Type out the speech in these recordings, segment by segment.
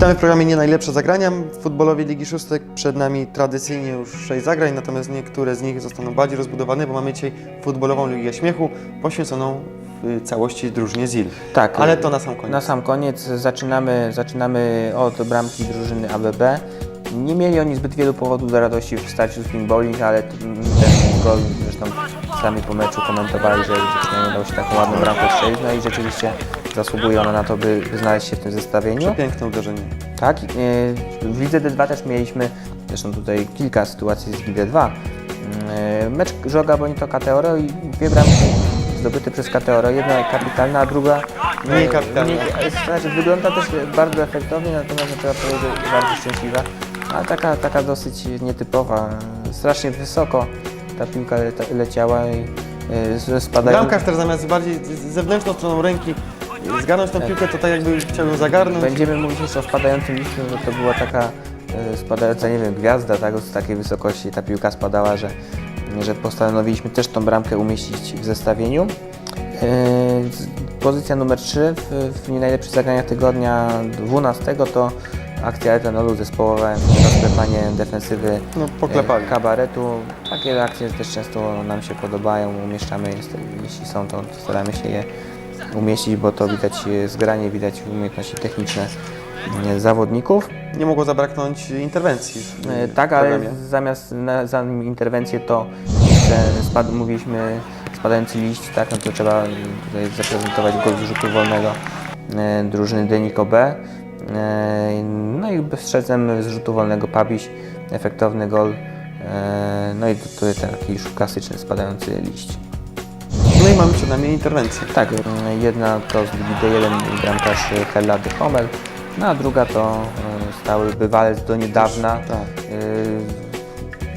Witamy w programie Nie najlepsze zagrania w futbolowej Ligi Szóstek. Przed nami tradycyjnie już sześć zagrań, natomiast niektóre z nich zostaną bardziej rozbudowane, bo mamy dzisiaj futbolową Ligę Śmiechu poświęconą w całości drużynie ZIL. Tak, Ale to na sam koniec. Na sam koniec zaczynamy, zaczynamy od bramki drużyny ABB. Nie mieli oni zbyt wielu powodów do radości w starciu z Bowling, ale ten gol, zresztą sami po meczu komentowali, że nie udało się taką ładną bramkę strzelić, no i rzeczywiście zasługuje ona na to, by znaleźć się w tym zestawieniu. Piękne uderzenie. Tak, e, w Lidze D2 też mieliśmy, zresztą tutaj kilka sytuacji z Lidze 2. E, Mecz Żoga Bonito Kateoro i dwie bramki zdobyte przez Kateoro. Jedna kapitalna, a druga Mniej kapitalna. mniej- Znaczy, wygląda też bardzo efektownie, natomiast trzeba powiedzieć, że bardzo szczęśliwa. A taka, taka dosyć nietypowa, strasznie wysoko ta piłka leta- leciała i e, z- spadają. Bramkarz też zamiast bardziej z- zewnętrzną stroną ręki zgarnąć tą piłkę, to tak jakby chciał ją zagarnąć. Będziemy mówić jeszcze o spadającym liściu, bo to była taka e, spadająca, nie wiem, gwiazda, tak, z takiej wysokości ta piłka spadała, że, że postanowiliśmy też tą bramkę umieścić w zestawieniu. E, Pozycja numer 3 w, w nie najlepszych zagraniach tygodnia 12 to akcja etanolu zespołowa, rozklepanie defensywy No, poklepali. e, kabaretu. Takie akcje też często nam się podobają, umieszczamy je, jeśli są to staramy się je umieścić, bo to widać e, zgranie, widać umiejętności techniczne e, zawodników. Nie mogło zabraknąć interwencji. w Tak, ale zamiast na, za interwencję to jeszcze spad, mówiliśmy spadający liść, tak, no to trzeba tutaj zaprezentować gol z rzutu wolnego drużyny Deniko B. E, no i bezstrzecem z rzutu wolnego Pabiś, efektowny gol. E, no i tutaj taki już klasyczny spadający liść. No i mamy przed nami interwencję. Tak, jedna to z Ligi D1 bramkarz Hellady Homel, no a druga to e, stały bywalec do niedawna. Tak.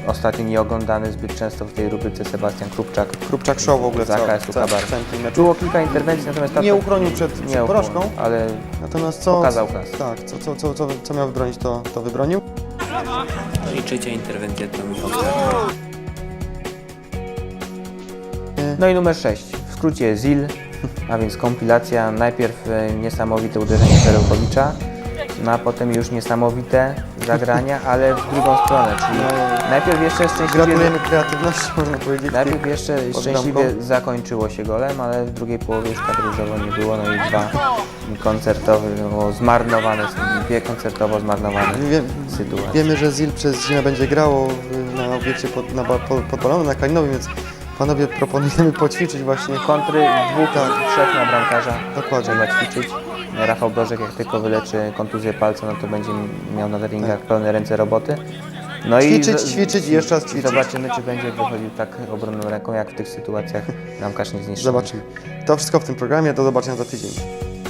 E, Ostatnio nieoglądany zbyt często w tej rubryce Sebastian Krupczak. Krupczak show w ogóle Za cały, KS-u cały, Kabar. całym tym meczu. Było kilka interwencji, natomiast ta Nie uchronił przed, nie przed porażką. uchronił, ale Natomiast co, Pokazał klasę. tak, co, co, co, co, co miał wybronić, to, to wybronił. i trzecia interwencja to Michał No i numer 6, w skrócie ZIL, a więc kompilacja. Najpierw e, niesamowite uderzenie Perełkowicza, no a potem już niesamowite zagrania, ale w drugą stronę, czyli najpierw jeszcze szczęśliwie... Gratulujemy kreatywności, można powiedzieć. Najpierw jeszcze szczęśliwie zakończyło się golem, ale w drugiej połowie już tak różowo nie było, no i dwa koncertowo zmarnowane, dwie koncertowo zmarnowane Wie, sytuacje. wiemy, że ZIL przez zimę będzie grało na obiekcie pod, na, pod, balonem, na Kalinowym, więc panowie proponujemy poćwiczyć właśnie. Kontry dwóch, trzech na bramkarza Dokładnie. trzeba ćwiczyć. Rafał Brożek jak tylko wyleczy kontuzję palca, no to będzie miał na treningach pełne ręce roboty. No Ćwiczyć, z- ćwiczyć i jeszcze raz ćwiczyć. Zobaczymy, czy będzie wychodził tak obronną ręką, jak w tych sytuacjach bramkarz nie zniszczy. Zobaczymy. To wszystko w tym programie. Do zobaczenia za tydzień.